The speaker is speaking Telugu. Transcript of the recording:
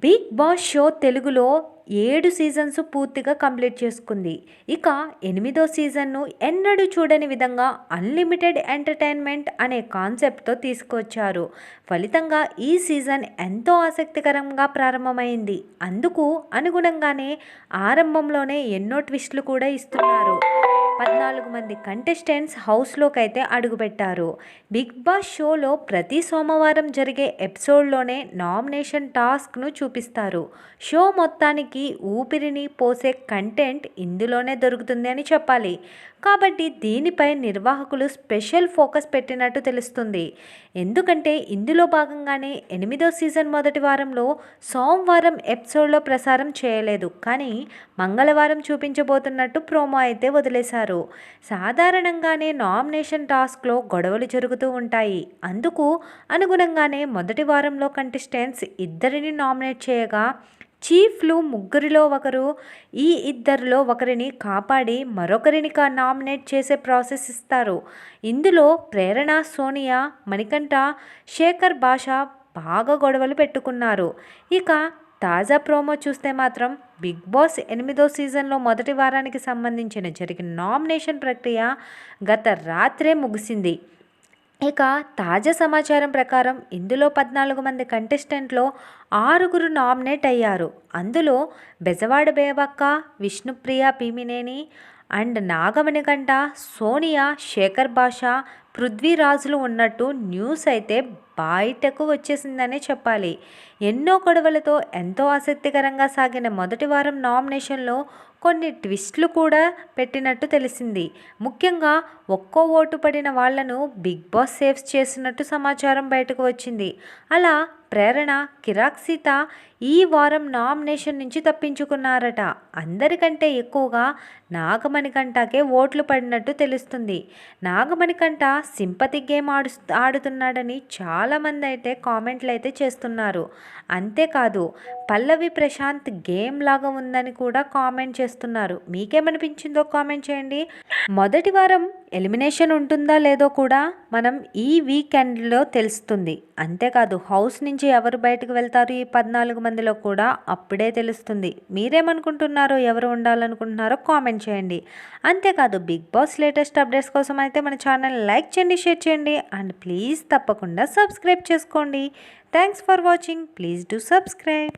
బిగ్ బాస్ షో తెలుగులో ఏడు సీజన్స్ పూర్తిగా కంప్లీట్ చేసుకుంది. ఇక ఎనిమిదో సీజన్ను ఎన్నడూ చూడని విధంగా అన్లిమిటెడ్ ఎంటర్టైన్మెంట్ అనే కాన్సెప్ట్తో తీసుకొచ్చారు ఫలితంగా ఈ సీజన్ ఎంతో ఆసక్తికరంగా ప్రారంభమైంది. అందుకు అనుగుణంగానే ఆరంభంలోనే ఎన్నో ట్విస్టులు కూడా ఇస్తున్నారు. పద్నాలుగు మంది కంటెస్టెంట్స్ హౌస్లోకి అయితే అడుగుపెట్టారు. బిగ్ బాస్ షోలో ప్రతి సోమవారం జరిగే ఎపిసోడ్లోనే నామినేషన్ టాస్క్ను చూపిస్తారు. షో మొత్తానికి ఊపిరిని పోసే కంటెంట్ ఇందులోనే దొరుకుతుంది అని చెప్పాలి. కాబట్టి దీనిపై నిర్వాహకులు స్పెషల్ ఫోకస్ పెట్టినట్టు తెలుస్తుంది. ఎందుకంటే ఇందులో భాగంగానే ఎనిమిదో సీజన్ మొదటి వారంలో సోమవారం ఎపిసోడ్లో ప్రసారం చేయలేదు. కానీ మంగళవారం చూపించబోతున్నట్టు ప్రోమో అయితే వదిలేశారు. సాధారణంగానే నామినేషన్ టాస్క్లో గొడవలు జరుగుతూ ఉంటాయి. అందుకు అనుగుణంగానే మొదటి వారంలో కంటెస్టెంట్స్ ఇద్దరిని నామినేట్ చేయగా చీఫ్లు ముగ్గురిలో ఒకరు ఈ ఇద్దరిలో ఒకరిని కాపాడి మరొకరిని కా నామినేట్ చేసే ప్రాసెస్ ఇస్తారు. ఇందులో ప్రేరణ సోనియా మణికంఠ శేఖర్ భాష బాగా గొడవలు పెట్టుకున్నారు. ఇక తాజా ప్రోమో చూస్తే మాత్రం బిగ్ బాస్ ఎనిమిదో సీజన్లో మొదటి వారానికి సంబంధించిన జరిగిన నామినేషన్ ప్రక్రియ గత రాత్రే ముగిసింది. ఇక తాజా సమాచారం ప్రకారం ఇందులో పద్నాలుగు మంది కంటెస్టెంట్లో ఆరుగురు నామినేట్ అయ్యారు. అందులో బెజవాడ బేవక్క విష్ణుప్రియ పీమినేని అండ్ నాగమణికంట సోనియా శేఖర్ బాషా పృథ్వీరాజులు ఉన్నట్టు న్యూస్ అయితే బయటకు వచ్చేసిందనే చెప్పాలి. ఎన్నో గొడవలతో ఎంతో ఆసక్తికరంగా సాగిన మొదటి వారం నామినేషన్లో కొన్ని ట్విస్ట్లు కూడా పెట్టినట్టు తెలిసింది. ముఖ్యంగా ఒక్కో ఓటు పడిన వాళ్ళను బిగ్ బాస్ సేఫ్ చేసినట్టు సమాచారం బయటకు వచ్చింది. అలా ప్రేరణ కిరాక్ సీత ఈ వారం నామినేషన్ నుంచి తప్పించుకున్నారట. అందరికంటే ఎక్కువగా నాగమణికంటకే ఓట్లు పడినట్టు తెలుస్తుంది. నాగమణికంట సింపతి గేమ్ ఆడు ఆడుతున్నాడని చాలామంది అయితే కామెంట్లు అయితే చేస్తున్నారు. అంతేకాదు పల్లవి ప్రశాంత్ గేమ్ లాగా ఉందని కూడా కామెంట్ చేస్తున్నారు. మీకేమనిపించిందో కామెంట్ చేయండి. మొదటి వారం ఎలిమినేషన్ ఉంటుందా లేదో కూడా మనం ఈ వీకెండ్లో తెలుస్తుంది. అంతేకాదు హౌస్ నుంచి నుంచి ఎవరు బయటకు వెళ్తారు ఈ పద్నాలుగు మందిలో కూడా అప్పుడే తెలుస్తుంది. మీరేమనుకుంటున్నారో ఎవరు ఉండాలనుకుంటున్నారో కామెంట్ చేయండి. అంతేకాదు బిగ్ బాస్ లేటెస్ట్ అప్డేట్స్ కోసం అయితే మన ఛానల్ లైక్ చేయండి షేర్ చేయండి అండ్ ప్లీజ్ తప్పకుండా సబ్స్క్రైబ్ చేసుకోండి. Thanks for watching. Please do subscribe.